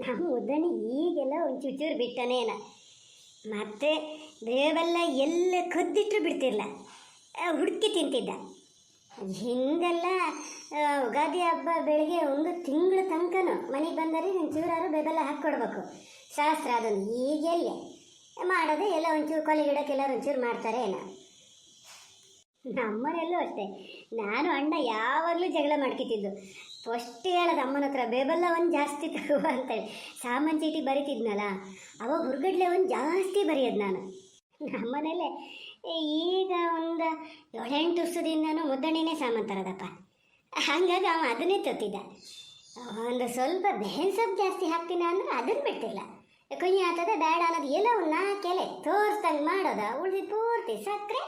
ನಮ್ಮ ಉದ್ದಣಿ ಈಗೆಲ್ಲ ಒಂದು ಚುಚೂರು ಬಿಟ್ಟನೇನ ಮತ್ತೆ ಬೇವೆಲ್ಲ ಎಲ್ಲ ಕದ್ದಿಟ್ಟರು ಬಿಡ್ತಿರಲ್ಲ ಹುಡುಕಿ ತಿಂತಿದ್ದ. ಹಿಂಗೆಲ್ಲ ಯುಗಾದಿ ಹಬ್ಬ ಬೆಳಿಗ್ಗೆ ಒಂದು ತಿಂಗಳ ತನಕನೂ ಮನೆಗೆ ಬಂದರೆ ನಿನ್ನ ಚೂರಾರು ಬೇಬೆಲ್ಲ ಹಾಕ್ಕೊಡ್ಬೇಕು. ಶಾಸ್ತ್ರ ಅದೊಂದು. ಈಗೆಲ್ಲ ಮಾಡೋದೇ ಎಲ್ಲ ಒಂಚೂರು ಕೊಲೆ ಗಿಡಕ್ಕೆಲ್ಲ ಒಂಚೂರು ಮಾಡ್ತಾರೆ ಏನೋ ನಮ್ಮನೆಯಲ್ಲೂ ಅಷ್ಟೇ. ನಾನು ಅಣ್ಣ ಯಾವಾಗಲೂ ಜಗಳ ಮಾಡ್ಕೊತಿದ್ದು. ಫಸ್ಟ್ ಹೇಳೋದು ಅಮ್ಮನ ಹತ್ರ, ಬೇಬಲ್ಲ ಒಂದು ಜಾಸ್ತಿ ತಗೋ ಅಂತೇಳಿ. ಸಾಮಾನು ಚೀಟಿ ಬರಿತಿದ್ನಲ್ಲ ಅವಾಗ ಹುರ್ಗಡ್ಲೆ ಒಂದು ಜಾಸ್ತಿ ಬರೆಯೋದು ನಾನು. ನಮ್ಮನೇಲೆ ಈಗ ಒಂದು ಏಳೆಂಟು ವರ್ಷದಿಂದನೂ ಮುದ್ದಣ್ಣಿನೇ ಸಾಮಾನು ತರೋದಪ್ಪ. ಹಾಗಾಗಿ ಅವ ಅದನ್ನೇ ತೊತ್ತಿದ್ದ ಒಂದು ಸ್ವಲ್ಪ ಸೊಪ್ಪು ಜಾಸ್ತಿ ಹಾಕ್ತೀನಿ ಅಂದ್ರೆ ಅದನ್ನು ಬಿಡ್ತಿಲ್ಲ. ಕೊಯ್ಯ ಆತದ, ಬೇಡ ಅನ್ನೋದು ಎಲ್ಲ ಒಂದು ನಾಲ್ಕು ಎಲೆ ತೋರಿಸ್ದಂಗೆ ಮಾಡೋದ ಉಳಿದು ಪೂರ್ತಿ ಸಕ್ಕರೆ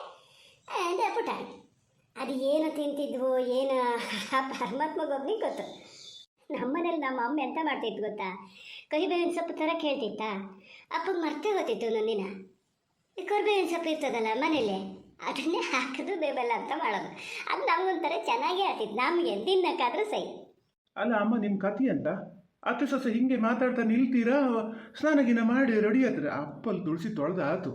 ಪುಟಾಣಿ. ಅದು ಏನು ತಿಂತಿದ್ವು, ಏನು ಆ ಪರಮಾತ್ಮಗೊಬ್ಬನಿಗೆ ಗೊತ್ತು. ನಮ್ಮನೇಲಿ ನಮ್ಮ ಅಮ್ಮ ಎಂತ ಮಾಡ್ತಿತ್ತು ಗೊತ್ತಾ? ಕಹಿಬೇವಿನ ಸೊಪ್ಪು ಥರ ಕೇಳ್ತಿತ್ತಾ ಅಪ್ಪಗೆ ಮರ್ತೇ ಗೊತ್ತಿತ್ತು ನೊಂದಿನ ಕರಿಬೇವಿನ ಸೊಪ್ಪು ಇರ್ತದಲ್ಲ ಮನೇಲಿ, ಅದನ್ನೇ ಹಾಕೋದು ಬೇಬಲ್ಲ ಅಂತ ಮಾಡೋದು. ಅದು ನಮಗೊಂಥರ ಚೆನ್ನಾಗೇ ಆಗ್ತಿತ್ತು. ನಮಗೆ ತಿನ್ನಕ್ಕಾದ್ರೂ ಸೈ ಅಲ್ಲ ಅಮ್ಮ ನಿಮ್ಮ ಕತಿ ಅಂತ ಅತ್ತೆ ಸೊಸೆ ಹಿಂಗೆ ಮಾತಾಡ್ತಾ ನಿಲ್ತೀರಾ? ಸ್ನಾನಗಿನ ಮಾಡಿ ರೆಡಿ ಆದ್ರೆ ಅಪ್ಪಲ್ಲಿ ತುಳಸಿ ತೊಳೆದ ಆತು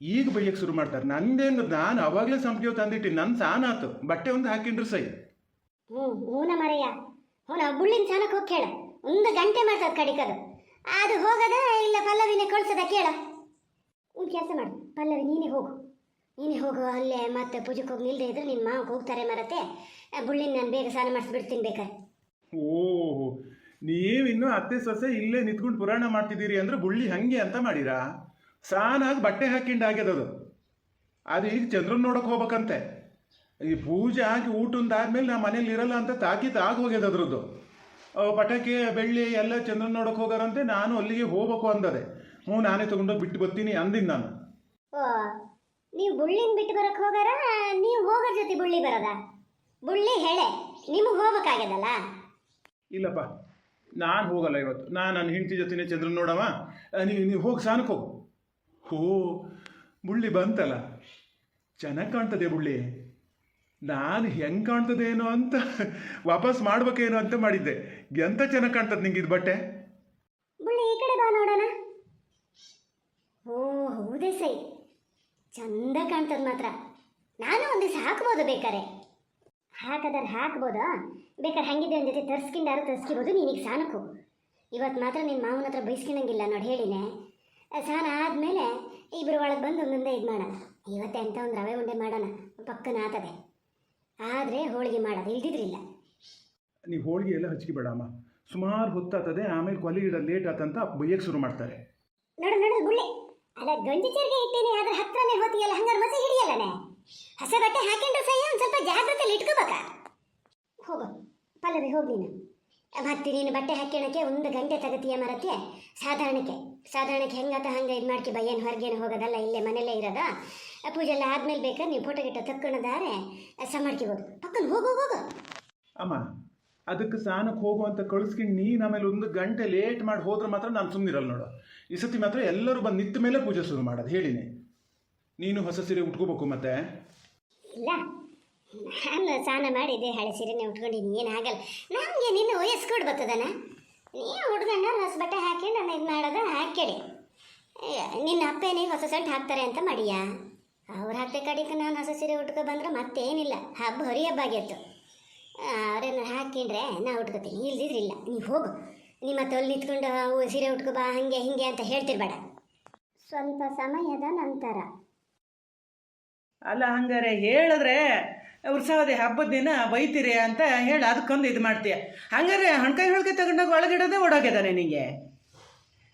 ಈಗ ಬೈಯಕ್ಕೆ ಶುರು ಮಾಡ್ತಾರೆ. ನಂದೇನು ನಾನು ಅವಾಗಲೇ ಸಂಪಿಗೆ ತಂದಿಟ್ಟಿ ನನ್ನ ಸಾನ ಆತು. ಬಟ್ಟೆ ಒಂದು ಹಾಕಿಂಡ್ರು ಸೈ. ಹ್ಞೂ ಹೂನ ಮರೆಯ ಹೂನ ಬುಳ್ಳಿನ ಚಾನಕ್ಕೆ ಹೋಗಿ ಕೇಳ. ಒಂದು ಗಂಟೆ ಮಾಡ್ತದ ಕಡಿಕದು. ಅದು ಹೋಗದ ಇಲ್ಲ ಪಲ್ಲವಿನೇ ಕಳ್ಸದ ಕೇಳ. ಒಂದು ಕೆಲಸ ಮಾಡು. ಪಲ್ಲವಿ ನೀನೇ ಹೋಗು. ನೀನೇ ಹೋಗು ಅಲ್ಲೇ ಮತ್ತೆ ಪೂಜೆಗೆ ಹೋಗಿ ನಿಲ್ಲದೆ ಇದ್ರೆ ನಿಮ್ಮ ಮಾವಕ್ಕೆ ಹೋಗ್ತಾರೆ ಮರತೆ ಬುಳ್ಳಿನ ನಾನು ಬೇಗ ಸ್ನಾನ ಮಾಡಿಸ್ಬಿಡ್ತೀನಿ ಬೇಕಾರೆ ಓಹೋ ಇನ್ನೂ ಅತ್ತೆ ಸೊಸೆ ಇಲ್ಲೇ ನಿಂತ್ಕೊಂಡು ಪುರಾಣ ಮಾಡ್ತಿದ್ದೀರಿ ಅಂದ್ರೆ ಬುಳ್ಳಿ ಹಂಗೆ ಅಂತ ಮಾಡಿರಾ? ಸಾನಾಗಿ ಬಟ್ಟೆ ಹಾಕಿಂಡು ಆಗ್ಯದದು. ಅದು ಈಗ ಚಂದ್ರನ ನೋಡಕ್ ಹೋಗ್ಬೇಕಂತೆ. ಈ ಪೂಜೆ ಆಗಿ ಊಟಂದಾದ್ಮೇಲೆ ನಾ ಮನೇಲಿ ಇರಲ್ಲ ಅಂತ ತಾಕೀತು ಆಗಿ ಹೋಗ್ಯದ ಅದ್ರದ್ದು. ಪಟಾಕಿ ಬೆಳ್ಳಿ ಎಲ್ಲ ಚಂದ್ರನ ನೋಡಕ್ಕೆ ಹೋಗಾರಂತೆ ನಾನು ಅಲ್ಲಿಗೆ ಹೋಗ್ಬೇಕು ಅಂದದೆ. ಹ್ಞೂ ನಾನೇ ತಗೊಂಡೋಗಿ ಬಿಟ್ಟು ಬರ್ತೀನಿ ಅಂದಿನ ನಾನು. ನೀವು ಬುಳ್ಳಿನ ಬಿಟ್ಟು ಬರಕ್ಕೆ ಹೋಗಾರ ನೀವು ಹೋಗೋ ಜೊತೆ ಬುಳ್ಳಿ ಬರೋದ? ಬುಳ್ಳಿ ಹೇಳೆ ನಿಮಗೆ ಹೋಗ್ಬೇಕಾಗ್ಯದಲ್ಲ? ಇಲ್ಲಪ್ಪ ನಾನು ಹೋಗಲ್ಲ ಇವತ್ತು. ನಾನು ನನ್ನ ಹೆಂಡತಿ ಜೊತೆನೇ ಚಂದ್ರನ ನೋಡವ. ನೀವು ನೀವು ಹೋಗಿ ಸಾನಕ್ಕೆ ಹೋಗು. ಹೋ ಮುಳ್ಳಿ ಬಂತಲ್ಲ? ಚೆನ್ನಾಗಿ ಕಾಣ್ತದೆ ಮುಳ್ಳಿ. ನಾನು ಹೆಂಗೆ ಕಾಣ್ತದೇನೋ ಅಂತ ವಾಪಸ್ ಮಾಡ್ಬೇಕೇನೋ ಅಂತ ಮಾಡಿದ್ದೆ. ಎಂತ ಚೆನ್ನಾಗಿ ಕಾಣ್ತದೆ ನಿಂಗೆ ಇದು ಬಟ್ಟೆ? ಈ ಕಡೆ ಬಾ ನೋಡೋಣ. ಓ, ಹೌದೇ ಸೈ. ಚಂದ ಕಾಣ್ತದ ಮಾತ್ರ. ನಾನು ಒಂದು ದಿವಸ ಹಾಕ್ಬೋದು ಬೇಕಾರೆ ಹಾಕದಾರೆ ಹಾಕ್ಬೋದಾ? ಬೇಕಾದ್ರೆ ಹಂಗಿದೆ ಒಂದು ಜೊತೆ ತರ್ಸ್ಕೊಂಡಾರು ತರ್ಸ್ಕಿಬೋದು ನೀನೀಗ ಸಾನಕು ಇವತ್ತು ಮಾತ್ರ ನಿನ್ನ ಮಾವನ ಹತ್ರ ಬೈಸ್ಕೊಳಂಗಿಲ್ಲ ನೋಡಿ ಹೇಳಿನೇ. ಸ್ನಾನ ಆದಮೇಲೆ ಇಬ್ಬರು ಒಳಗೆ ಬಂದು ಒಂದೊಂದೇ ಇದು ಮಾಡೋಣ. ಇವತ್ತೇ ಅಂತ ಒಂದು ರವೆ ಉಂಡೆ ಮಾಡೋಣ. ಪಕ್ಕನ ಆತದೆ. ಆದರೆ ಹೋಳಿಗೆ ಮಾಡೋದು ಇಲ್ದಿದ್ರಿಲ್ಲ. ನೀವು ಹೋಳಿಗೆ ಎಲ್ಲ ಹಚ್ಚಿಬೇಡ ಅಮ್ಮ. ಸುಮಾರು ಹೊತ್ತಾತದೆ ಆಮೇಲೆ ಕೊಲೆ ಇಡೋ ಲೇಟ್ ಆತಂತ ಬೈಯಕ್ಕೆ ಶುರು ಮಾಡ್ತಾರೆ. ನೋಡು ನೋಡು ಗುಳ್ಳಿ. ಅಲ್ಲ ಗಂಜಿ ಚರ್ಗೆ ಇಟ್ಟೀನಿ ಅದ್ರ ಹತ್ರನೇ ಹೋತಿಯಲ್ಲ ಹಂಗಾರೆ ಮತ್ತೆ ಹಿಡಿಯಲ್ಲನೆ? ಹೊಸ ಬಟ್ಟೆ ಹಾಕೊಂಡ್ರೆ ಸಹ ಒಂದು ಸ್ವಲ್ಪ ಜಾಗ್ರತೆಯಲ್ಲಿ ಇಟ್ಕೋಬೇಕ? ಹೋಗು ಪಲ್ಲವಿ ಹೋಗಿ ನೀನು. ಮತ್ತೆ ನೀನು ಬಟ್ಟೆ ಹಾಕ್ಯಣಕ್ಕೆ ಒಂದು ಗಂಟೆ ತಗತಿಯ ಮರಕ್ಕೆ ಸಾಧಾರಣಕ್ಕೆ. ಸಾಧಾರಣಕ್ಕೆ ಹೆಂಗತ ಹಂಗೆ ಇದು ಮಾಡ್ಕಿ ಏನು ಹೊರಗೇನು ಹೋಗೋದಲ್ಲ ಇಲ್ಲೇ ಮನೆಯಲ್ಲೇ ಇರೋದ. ಪೂಜೆ ಎಲ್ಲ ಆದ್ಮೇಲೆ ಬೇಕಾದ್ರೆ ನೀವು ಫೋಟೋ ಗಿಟ್ಟ ತಕ್ಕೊಳ್ಳೋದಾರೆ ಸ ಮಾಡ್ಕೋಬೋದು ಪಕ್ಕನ ಹೋಗು ಹೋಗು ಅಮ್ಮ ಅದಕ್ಕೆ ಸ್ನಾನಕ್ಕೆ ಹೋಗು ಅಂತ ಕಳಿಸ್ಕೊಂಡು ನೀನು ಆಮೇಲೆ ಒಂದು ಗಂಟೆ ಲೇಟ್ ಮಾಡಿ ಹೋದ್ರೆ ಮಾತ್ರ ನಾನು ಸುಮ್ಮನಿರಲ್ಲ ನೋಡು. ಈ ಸತಿ ಮಾತ್ರ ಎಲ್ಲರೂ ಬಂದು ನಿಂತ ಮೇಲೆ ಪೂಜೆ ಶುರು ಮಾಡೋದು ಹೇಳಿನಿ. ನೀನು ಹೊಸ ಸೀರೆ ಉಟ್ಕೋಬೇಕು ಮತ್ತೆ? ಇಲ್ಲ. ನಾನು ಸ್ನಾನ ಮಾಡಿದ್ದೆ ಹಳೆ ಸೀರೆನೇ ಉಟ್ಕೊಂಡಿದ್ದೀನಿ ಏನಾಗಲ್ಲ ನಮಗೆ ನಿನ್ನ ವಯಸ್ಸು ಬರ್ತದನ? ನೀವು ಹುಡುಗನ್ನ ಹೊಸ ಬಟ್ಟೆ ಹಾಕಿ ನಾನು ಇದು ಮಾಡೋದು ಹಾಕಿಡಿ ನಿನ್ನ ಅಪ್ಪೇನೇ ಹೊಸ ಸೆಟ್ ಹಾಕ್ತಾರೆ ಅಂತ ಮಾಡಿಯಾ? ಅವ್ರು ಹಾಕ್ತೆ ಕಡೆಗೆ ನಾನು ಹೊಸ ಸೀರೆ ಉಟ್ಕೊ ಬಂದ್ರೆ ಮತ್ತೇನಿಲ್ಲ. ಹಬ್ಬ ಹೊರಿ ಹಬ್ಬ ಆಗಿತ್ತು. ಅವ್ರೇನು ಹಾಕಿಂಡ್ರೆ ನಾ ಉಟ್ಕೋತೀನಿ. ಇಲ್ದಿದ್ರಿಲ್ಲ. ನೀವು ಹೋಗು. ನಿಮ್ಮ ಮತ್ತೆ ನಿಂತ್ಕೊಂಡು ಸೀರೆ ಉಟ್ಕೊ ಬಾ, ಹಾಗೆ, ಹಿಂಗೆ ಅಂತ ಹೇಳ್ತಿರ್ಬೇಡ. ಸ್ವಲ್ಪ ಸಮಯದ ನಂತರ. ಅಲ್ಲ ಹಂಗಾರೆ ಹೇಳಿದ್ರೆ ಉತ್ಸವದ ಹಬ್ಬದ ದಿನ ಬೈತೀರಿ ಅಂತ ಹೇಳಿ ಅದಕ್ಕೊಂದು ಇದು ಮಾಡ್ತೀಯ. ಹಂಗಾರೆ ಹಣ್ಕಾಯಿ ಹೋಳಿಗೆ ತಗೊಂಡಾಗ ಒಳಗಿಡೋದೇ ಓಡೋಗಿದ್ದಾನೆ ನಿನಗೆ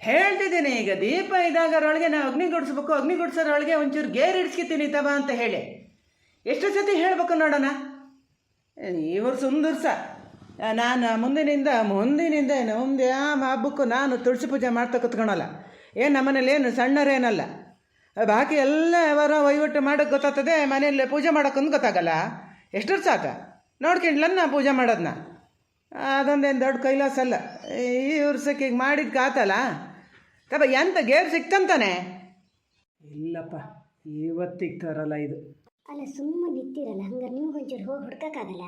ಹೇಳ್ತಿದ್ದೀನಿ ಈಗ ದೀಪ ಇದಾಗರೊಳಗೆ ನಾವು ಅಗ್ನಿ ಗುಡಿಸ್ಬೇಕು, ಅಗ್ನಿ ಗುಡ್ಸೋರೊಳಗೆ ಒಂಚೂರು ಗೇರ್ ಇಡ್ಸ್ಕಿತೀನಿ ತಬ ಅಂತ ಹೇಳಿ. ಎಷ್ಟು ಸತಿ ಹೇಳ್ಬೇಕು ನೋಡೋಣ? ಇವರು ಸುಂದರ್ಸ. ನಾನು ಮುಂದಿನಿಂದ ಮುಂದಿನಿಂದ ಮುಂದೆ ಆ ಹಬ್ಬಕ್ಕೂ ನಾನು ತುಳಸಿ ಪೂಜೆ ಮಾಡ್ತಾ ಕುತ್ಕೊಳಲ್ಲ. ಏನು ನಮ್ಮನೇಲಿ ಏನು ಸಣ್ಣರೇನಲ್ಲ ಬಾಕಿ ಎಲ್ಲ ಅವರ ವಹಿವಾಟು ಮಾಡೋಕ್ಕೆ ಗೊತ್ತಾಗ್ತದೆ ಮನೆಯಲ್ಲೇ ಪೂಜೆ ಮಾಡೋಕ್ಕೊಂದು ಗೊತ್ತಾಗಲ್ಲ. ಎಷ್ಟರ ಸಾಕ ಆತ? ನೋಡ್ಕೊಂಡ್ಲನ್ನ ಪೂಜೆ ಮಾಡೋದನ್ನ ಅದೊಂದೇನು ದೊಡ್ಡ ಕೈಲಾಸ ಅಲ್ಲ. ಈ ವರ್ಷಕ್ಕೆ ಈಗ ಮಾಡಿದ್ದು ಆತಲ್ಲ ತಬಾ ಎಂತ ಗೇರ್ ಸಿಕ್ತಂತಾನೆ ಇಲ್ಲಪ್ಪ ಇವತ್ತಿಗೆ ತರಲ್ಲ ಇದು. ಅಲ್ಲ ಸುಮ್ಮನೆ ನಿಂತಿರಲ್ಲ ಹಂಗಾರೆ ನೀವು ಒಂಚೂರು ಹೋಗಿ ಹುಡ್ಕೋಕ್ಕಾಗಲ್ಲ?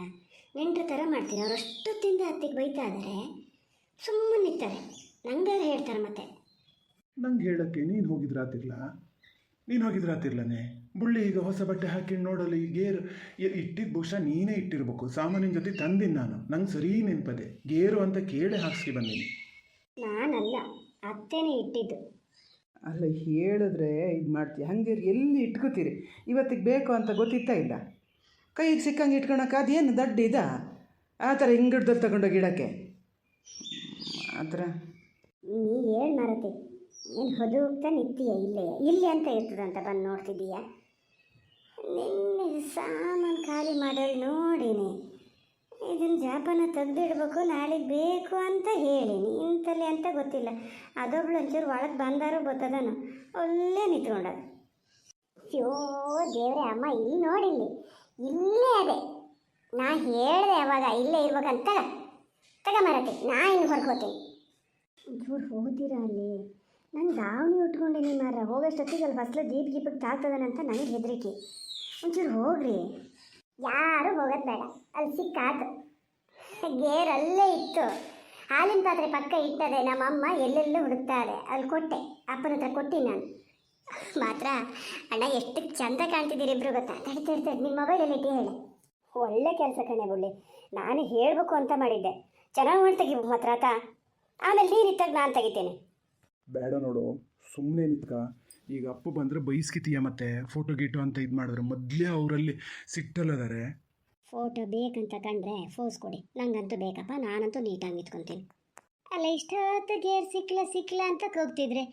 ನೆಂಟ್ರ ಥರ ಮಾಡ್ತೀರ ಅವ್ರು ಅಷ್ಟೊತ್ತಿಂದ ಹತ್ತಿಗೆ ಬೈತಾ ಇದ್ದಾರೆ ಸುಮ್ಮನೆ ನಿಂತಾರೆ. ನಂಗೆ ಹೇಳ್ತಾರೆ ಮತ್ತೆ? ನಂಗೆ ಹೇಳೋಕ್ಕೆ ನೀನು ಹೋಗಿದ್ರಾತಿರ್ಲ ನೀನು ಹೋಗಿದ್ರಾತಿರ್ಲನೆ ಬುಳ್ಳಿ ಈಗ ಹೊಸ ಬಟ್ಟೆ ಹಾಕಿ ನೋಡಲು ಈ ಗೇರು ಇಟ್ಟಿದ್ದು ಬಹುಶಃ ನೀನೇ ಇಟ್ಟಿರ್ಬೇಕು. ಸಾಮಾನಿನ ಜೊತೆ ತಂದಿನಿ ನಾನು. ನಂಗೆ ಸರಿ ನೆನಪದೆ. ಗೇರು ಅಂತ ಕೇಳಿ ಹಾಕ್ಸಿ ಬಂದೀನಿ. ನಾನಲ್ಲ ಅತ್ತೆನೇ ಇಟ್ಟಿದ್ದು. ಅಲ್ಲ ಹೇಳಿದ್ರೆ ಇದು ಮಾಡ್ತೀವಿ ಹಂಗೆ ಎಲ್ಲಿ ಇಟ್ಕೋತೀರಿ? ಇವತ್ತಿಗೆ ಬೇಕು ಅಂತ ಗೊತ್ತಿತ್ತಾ ಇಲ್ಲ? ಕೈಗೆ ಸಿಕ್ಕಂಗೆ ಇಟ್ಕೊಳಕ್ಕೆ ಅದೇನು ದಡ್ಡ ಇದ ಆ ಥರ ಹಿಂಗಿಡ್ದಲ್ಲಿ ತಗೊಂಡೋಗಿ ಗಿಡಕ್ಕೆ ಆ ಥರ ನೀ ಹೇಳಿ ಮಾರತಿ. ಏನು ಹೊದುಗ್ತಾ ನಿತ್ತೀಯ ಇಲ್ಲೇ. ಇಲ್ಲಿ ಅಂತ ಇರ್ತದಂತ ಬಂದು ನೋಡ್ತಿದ್ದೀಯ? ನಿನ್ನೆ ಸಾಮಾನು ಖಾಲಿ ಮಾಡೋಳು ನೋಡೀನಿ. ಇದನ್ನು ಜಾಪನ ತೆಗೆದಿಡ್ಬೇಕು, ನಾಳೆಗೆ ಬೇಕು ಅಂತ ಹೇಳೀನಿ. ಇಂಥಲ್ಲಿ ಅಂತ ಗೊತ್ತಿಲ್ಲ. ಅದೊಬ್ಳು ಒಂಚೂರು ಒಳಗೆ ಬಂದಾರೋ ಗೊತ್ತದನು? ಒಳ್ಳೆ ನಿಂತ್ಕೊಂಡ ಅಯ್ಯೋ, ದೇವ್ರೆ, ಅಮ್ಮ, ಇಲ್ಲಿ ನೋಡಿಲ್ಲಿ ಇಲ್ಲೇ. ಅದೇ. ನಾ ಹೇಳಿದೆ ಅವಾಗ, ಇಲ್ಲೇ ಇರ್ಬೇಕಂತ ತಗ ಮರತಿ ನಾ ಇನ್ನು ಹೊರಗೆ ಹೋಗ್ತೀನಿ. ಒಂಚೂರು ಅಲ್ಲಿ? ನಾನು ದಾವಣಿ ಉಟ್ಕೊಂಡಿನಿ ಮಾರ ಹೋಗೋಷ್ಟೊತ್ತಿಗೆ ಅಲ್ಲಿ ಫಸ್ಲು ಜೀಪ್ ಜೀಪಿಗೆ ತಾಗ್ತದನಂತ ನನಗೆ ಹೆದರಿಕೆ. ಒಂಚೂರು ಹೋಗ್ರಿ. ಯಾರು ಹೋಗೋದು ಬೇಡ. ಅಲ್ಲಿ ಸಿಕ್ಕಾತು ಗೇರ್ ಅಲ್ಲೇ ಇತ್ತು. ಹಾಲಿನ ಪಾತ್ರೆ ಪಕ್ಕ ಇಟ್ಟದೆ ನಮ್ಮಮ್ಮ ಎಲ್ಲೆಲ್ಲೂ ಹುಡುಕ್ತಾರೆ ಅಲ್ಲಿ ಕೊಟ್ಟೆ. ಅಪ್ಪನ ಹತ್ರ ಕೊಟ್ಟಿ ನಾನು. ಮಾತ್ರ, ಅಣ್ಣ ಎಷ್ಟು ಚಂದ ಕಾಣ್ತಿದ್ದೀರಿ ಇಬ್ರು ಗೊತ್ತಾ? ತಡಿ ತಡಿ ನಿಮ್ಮ ಮೊಬೈಲಲ್ಲಿ ಹೇಳಿ. ಒಳ್ಳೆ ಕೆಲಸ ಕಣೆ ಬುಳ್ಳಿ. ನಾನು ಹೇಳಬೇಕು ಅಂತ ಮಾಡಿದ್ದೆ. ಚೆನ್ನಾಗಿ ಮಾಡಿ ತೆಗಿ ಮಾತ್ರ ಆತ? ಆಮೇಲೆ ನೀರು ಇತ್ತಾಗ ನಾನು ತೆಗಿತೇನೆ. ಬೇಡ ನೋಡು. ಸುಮ್ಮನೆ ನಿತ್ಕ. ಈಗ ಅಪ್ಪ ಬಂದರೆ ಬೈಸ್ಕಿತೀಯ ಮತ್ತೆ? ಫೋಟೋ ಗೀಟೋ ಅಂತ ಇದು ಮಾಡಿದ್ರೆ ಮೊದಲೇ ಅವರಲ್ಲಿ ಸಿಟ್ಟಲ್ಲದಾರೆ. ಫೋಟೋ ಬೇಕಂತ ಕಂಡ್ರೆ ಫೋಸ್ ಕೊಡಿ. ನಂಗಂತೂ ಬೇಕಪ್ಪ ನಾನಂತೂ ನೀಟಾಗಿ ಇಟ್ಕೊಂತೀನಿ ಅಲ್ಲ ಇಷ್ಟೊತ್ತು ಗೇರ್ ಸಿಕ್ಲ ಸಿಕ್ಲ ಅಂತ ಕೂಗ್ತಿದ್ರೆ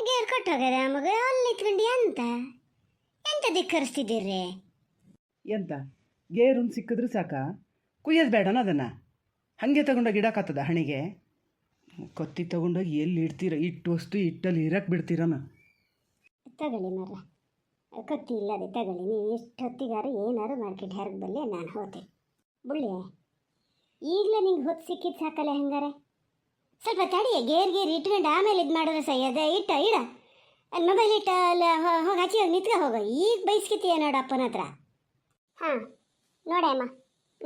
ಗೇರ್ ಕೊಟ್ಟೋಗದ ಮಗ? ಅಲ್ಲಿ ನಿತ್ಕೊಂಡು ಎಂತ? ಎಂತ ಧಿಕ್ಕರಿಸ್ತಿದ್ದೀರಿ ಎಂತ? ಗೇರೊಂದು ಸಿಕ್ಕಿದ್ರೆ ಸಾಕ? ಕುಯ್ಯೋದು ಬೇಡನ ಅದನ್ನು? ಹಾಗೆ ತಗೊಂಡೋಗಿ ಇಡಕ್ಕಾಗ್ತದ ಹಣಿಗೆ? ಕೊತ್ತಿ ತಗೊಂಡೋಗಿ ಎಲ್ಲಿ ಇಡ್ತೀರ? ಇಟ್ಟು ವಸ್ತು ಇಟ್ಟಲ್ಲಿ ಇರಕ್ಕೆ ಬಿಡ್ತೀರನ? ತಗೊಳ್ಳಿ ಮರ ಕತ್ತಿ ಇಲ್ಲದೆ ತಗೊಳ್ಳಿ. ನೀವು ಎಷ್ಟೊತ್ತಿಗಾರು ಏನಾರು ಮಾರ್ಕೆಟ್ ಹೆರಗ್ ಬಲ್ಲೆ ನಾನು ಹೋತೆ ಬುಳ್ಳಿ, ಈಗಲೇ ನಿಂಗೆ ಹೊತ್ತು ಸಿಕ್ಕಿದ್ದು ಸಾಕಲ್ಲ ಹೆಂಗಾರೆ? ಸ್ವಲ್ಪ ತಡಿ ಗೇರ್ ಗೇರ್ ಇಟ್ಕೊಂಡು ಆಮೇಲೆ ಇದು ಮಾಡಿದ್ರೆ ಸೈ ಅದೇ, ಇಟ್ಟ, ಇಡ. ಅಲ್ಲಿ ಮೊಬೈಲ್ ಇಟ್ಟ, ಅಲ್ಲಿ ಹೋಗಿ ಹಚ್ಚಿ ಹೋಗಿ, ನಿಂತ್ಕೊ ಹೋಗೋ. ಈಗ ಬೈಸ್ಕಿತೀಯ ನೋಡಪ್ಪನ ಹತ್ರ? ಹಾಂ ನೋಡಮ್ಮ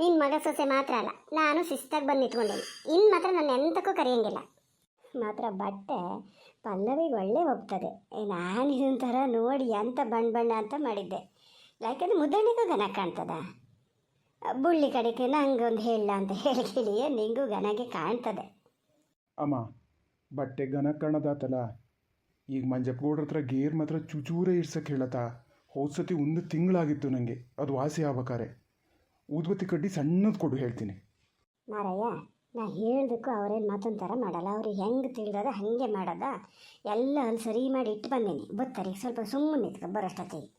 ನಿನ್ನ ಮಗ ಸೊಸೆ ಮಾತ್ರ ಅಲ್ಲ, ನಾನು ಶಿಸ್ತಾಗಿ ಬಂದು ನಿಂತ್ಕೊಂಡೇನೆ ಇನ್ನು ಮಾತ್ರ ನನ್ನ ಎಂತಕ್ಕೂ ಕರೆಯಂಗಿಲ್ಲ. ಮಾತ್ರ ಬಟ್ಟೆ ಪಲ್ಲವಿಗೆ ಒಳ್ಳೆ ಹೋಗ್ತದೆ. ನಾನು ಇದೊಂದು ಥರ ನೋಡಿ ಅಂತ ಬಣ್ಣ ಬಣ್ಣ ಅಂತ ಮಾಡಿದ್ದೆ. ಯಾಕೆಂದ್ರೆ ಮುದ್ದಣ್ಣಿಗೂ ಗನ ಕಾಣ್ತದ. ಬುಳ್ಳಿ ಕಡೆಗೆ ನಂಗೊಂದು ಹೇಳ ಅಂತ ಹೇಳಿ ನಿಂಗೂ ಗನಗೆ ಕಾಣ್ತದೆ. ಅಮ್ಮ, ಬಟ್ಟೆ ಗನ ಕಾಣದಾತಲ್ಲ. ಈಗ ಮಂಜಪ್ಪಗೌಡ್ರ ಹತ್ರ ಗೇರ್ ಮಾತ್ರ ಚುಚೂರೇ ಇರ್ಸಕ್ಕೆ ಹೇಳತ್ತಾ. ಹೋದ ಸತಿ ಒಂದು ತಿಂಗಳಾಗಿತ್ತು ನನಗೆ ಅದು ವಾಸಿ ಆಗ್ಬೇಕಾರೆ. ಊದ್ಬತ್ತಿ ಕಡ್ಡಿ ಸಣ್ಣದು ಕೊಡು ಹೇಳ್ತೀನಿ. ಮಾರಯ್ಯ ನಾ ಹೇಳ್ದಕ್ಕೂ ಅವ್ರೇನು ಮಾತೊಂಥರ ಥರ ಮಾಡಲ್ಲ. ಅವ್ರಿಗೆ ಹೆಂಗೆ ತಿಳಿದದ ಹಾಗೆ ಮಾಡದ. ಎಲ್ಲ ಅಲ್ಲಿ ಸರಿ ಮಾಡಿ ಇಟ್ಟು ಬಂದೀನಿ. ಬತ್ತರಿ, ಸ್ವಲ್ಪ ಸುಮ್ಮನೆ ನಿಂತ್ಕೊ ಬರೋಷ್ಟೊತ್ತಿಗೆ.